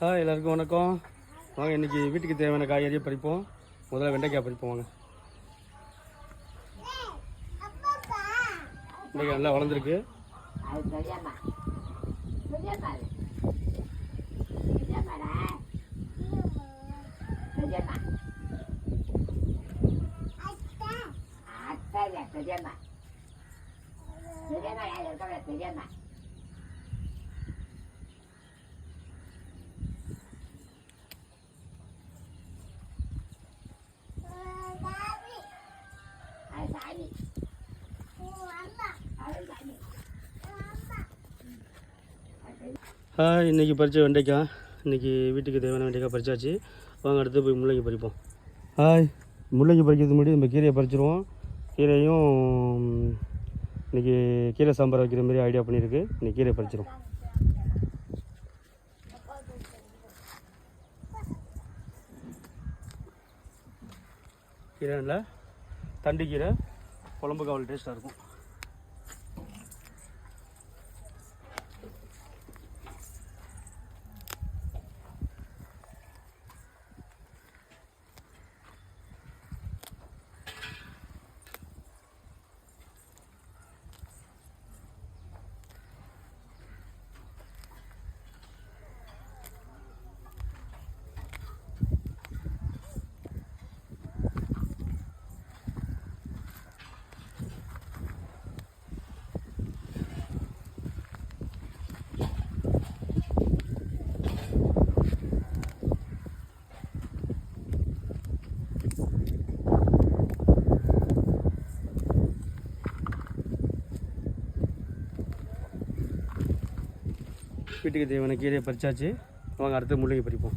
Hi எல்லாருக்கும் வணக்கம். வாங்க இன்னைக்கு வீட்டுக்கு தேவையான காய்கறியை பறிப்போம். முதல்ல வெண்டைக்காய் பறிப்போம் வாங்க. வெண்டைக்காய் நல்லா வளர்ந்துருக்கு. பெரியம்மா. பெரியம்மா. பெரியம்மா. இன்றைக்கி இன்னைக்கு பறித்த வெண்டைக்காய். இன்றைக்கி வீட்டுக்கு தேவையான வெண்டைக்காய் பறிச்சாச்சு. வாங்க அடுத்து போய் முள்ளங்கி பறிப்போம். ஹாய். முள்ளங்கி பறிக்கிறதுக்கு முன்னாடி நம்ம கீரையை பறிச்சிருவோம். கீரையும் இன்னைக்கு கீரை சாம்பார் வைக்கிற மாதிரி ஐடியா பண்ணியிருக்கு. இன்றைக்கி கீரையை பறிச்சிருவோம். கீரை நல்லா தண்டு கீரை குழம்புக்கு அவ்வளோ டேஸ்ட்டாக இருக்கும். வீட்டுக்கு தேவையான கீரையை பறிச்சாச்சு. வாங்க அடுத்து முள்ளங்கி பறிப்போம்